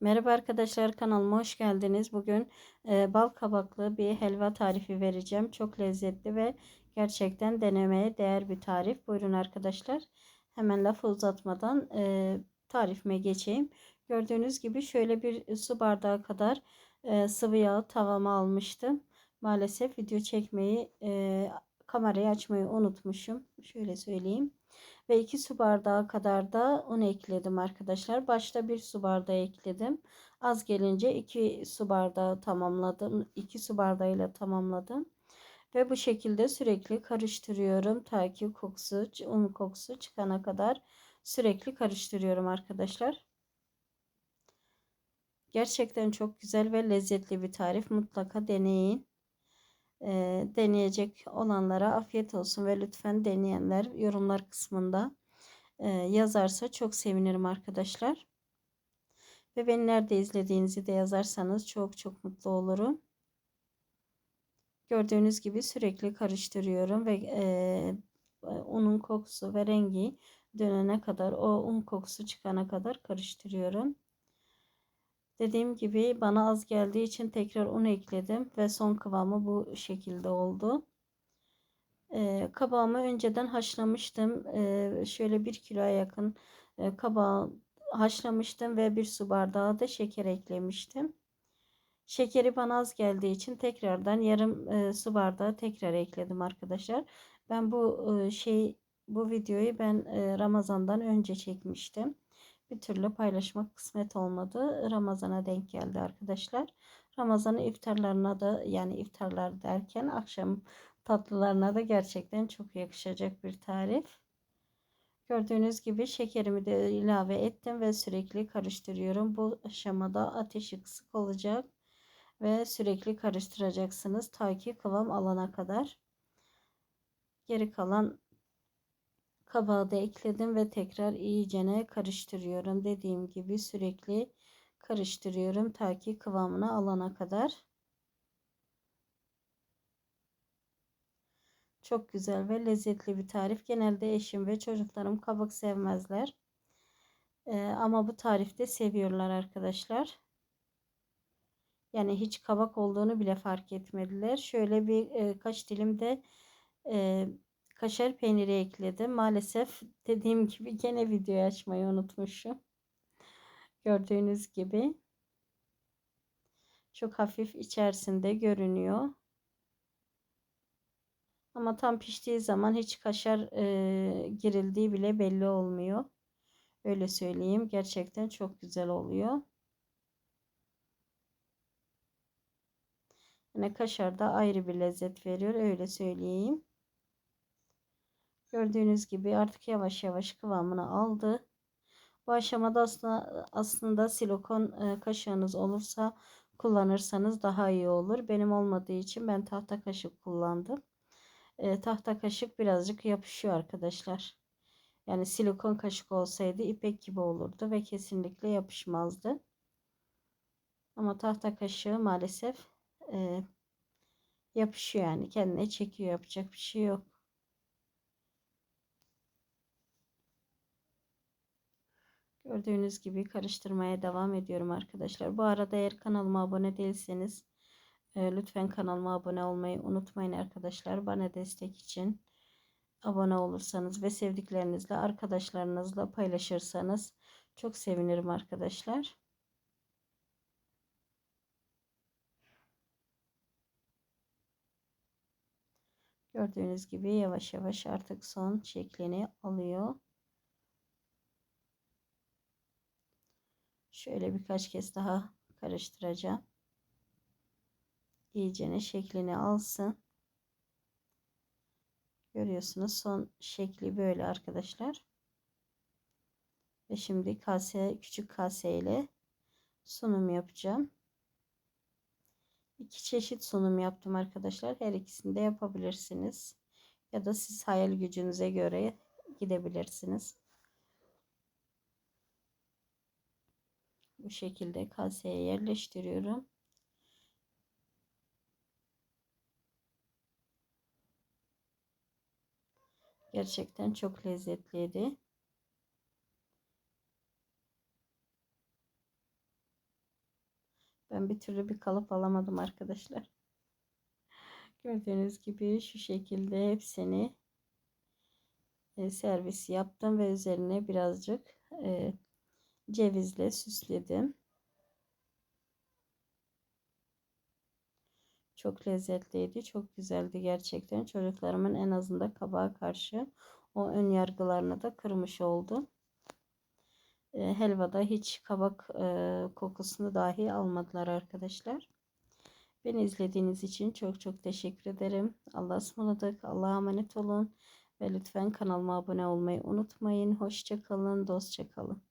Merhaba arkadaşlar kanalıma hoş geldiniz. Bugün e, bal kabaklı bir helva tarifi vereceğim. Çok lezzetli ve gerçekten denemeye değer bir tarif. Buyurun arkadaşlar. Hemen lafı uzatmadan e, tarifime geçeyim. Gördüğünüz gibi şöyle bir su bardağı kadar e, sıvı yağı tavama almıştım. Maalesef video çekmeyi e, kamerayı açmayı unutmuşum. Şöyle söyleyeyim ve 2 su bardağı kadar da un ekledim arkadaşlar. Başta 1 su bardağı ekledim. Az gelince 2 su bardağı tamamladım. 2 su bardağıyla tamamladım. Ve bu şekilde sürekli karıştırıyorum. Ta ki kokusu, un kokusu çıkana kadar sürekli karıştırıyorum arkadaşlar. Gerçekten çok güzel ve lezzetli bir tarif. Mutlaka deneyin e, deneyecek olanlara afiyet olsun ve lütfen deneyenler yorumlar kısmında e, yazarsa çok sevinirim arkadaşlar. Ve beni nerede izlediğinizi de yazarsanız çok çok mutlu olurum. Gördüğünüz gibi sürekli karıştırıyorum ve e, unun kokusu ve rengi dönene kadar o un kokusu çıkana kadar karıştırıyorum. Dediğim gibi bana az geldiği için tekrar un ekledim ve son kıvamı bu şekilde oldu. Ee, kabağımı önceden haşlamıştım. Ee, şöyle bir kiloya yakın e, kabağı haşlamıştım ve bir su bardağı da şeker eklemiştim. Şekeri bana az geldiği için tekrardan yarım e, su bardağı tekrar ekledim arkadaşlar. Ben bu e, şey bu videoyu ben e, Ramazan'dan önce çekmiştim bir türlü paylaşmak kısmet olmadı. Ramazana denk geldi arkadaşlar. Ramazan'ın iftarlarına da yani iftarlar derken akşam tatlılarına da gerçekten çok yakışacak bir tarif. Gördüğünüz gibi şekerimi de ilave ettim ve sürekli karıştırıyorum. Bu aşamada ateşi kısık olacak ve sürekli karıştıracaksınız ta ki kıvam alana kadar. Geri kalan Kabağı da ekledim ve tekrar iyicene karıştırıyorum. Dediğim gibi sürekli karıştırıyorum ta ki kıvamını alana kadar. Çok güzel ve lezzetli bir tarif. Genelde eşim ve çocuklarım kabak sevmezler. Ee, ama bu tarifte seviyorlar arkadaşlar. Yani hiç kabak olduğunu bile fark etmediler. Şöyle bir e, kaç dilim de e, kaşar peyniri ekledim. Maalesef dediğim gibi gene videoyu açmayı unutmuşum. Gördüğünüz gibi çok hafif içerisinde görünüyor. Ama tam piştiği zaman hiç kaşar e, girildiği bile belli olmuyor. Öyle söyleyeyim. Gerçekten çok güzel oluyor. Yine kaşar da ayrı bir lezzet veriyor. Öyle söyleyeyim. Gördüğünüz gibi artık yavaş yavaş kıvamını aldı. Bu aşamada aslında, aslında silikon e, kaşığınız olursa kullanırsanız daha iyi olur. Benim olmadığı için ben tahta kaşık kullandım. E, tahta kaşık birazcık yapışıyor arkadaşlar. Yani silikon kaşık olsaydı ipek gibi olurdu ve kesinlikle yapışmazdı. Ama tahta kaşığı maalesef e, yapışıyor yani kendine çekiyor yapacak bir şey yok. Gördüğünüz gibi karıştırmaya devam ediyorum arkadaşlar. Bu arada eğer kanalıma abone değilseniz e, lütfen kanalıma abone olmayı unutmayın arkadaşlar. Bana destek için abone olursanız ve sevdiklerinizle arkadaşlarınızla paylaşırsanız çok sevinirim arkadaşlar. Gördüğünüz gibi yavaş yavaş artık son şeklini alıyor. Şöyle birkaç kez daha karıştıracağım. İyicene şeklini alsın. Görüyorsunuz son şekli böyle arkadaşlar. Ve şimdi kase küçük kase ile sunum yapacağım. İki çeşit sunum yaptım arkadaşlar. Her ikisini de yapabilirsiniz. Ya da siz hayal gücünüze göre gidebilirsiniz. Bu şekilde kaseye yerleştiriyorum. Gerçekten çok lezzetliydi. Ben bir türlü bir kalıp alamadım arkadaşlar. Gördüğünüz gibi şu şekilde hepsini e, servis yaptım ve üzerine birazcık e, cevizle süsledim. Çok lezzetliydi, çok güzeldi gerçekten. Çocuklarımın en azından kabağa karşı o ön yargılarını da kırmış oldum. E, helvada hiç kabak e, kokusunu dahi almadılar arkadaşlar. Beni izlediğiniz için çok çok teşekkür ederim. Allah'a ısmarladık. Allah'a emanet olun. Ve lütfen kanalıma abone olmayı unutmayın. Hoşçakalın, dostça kalın.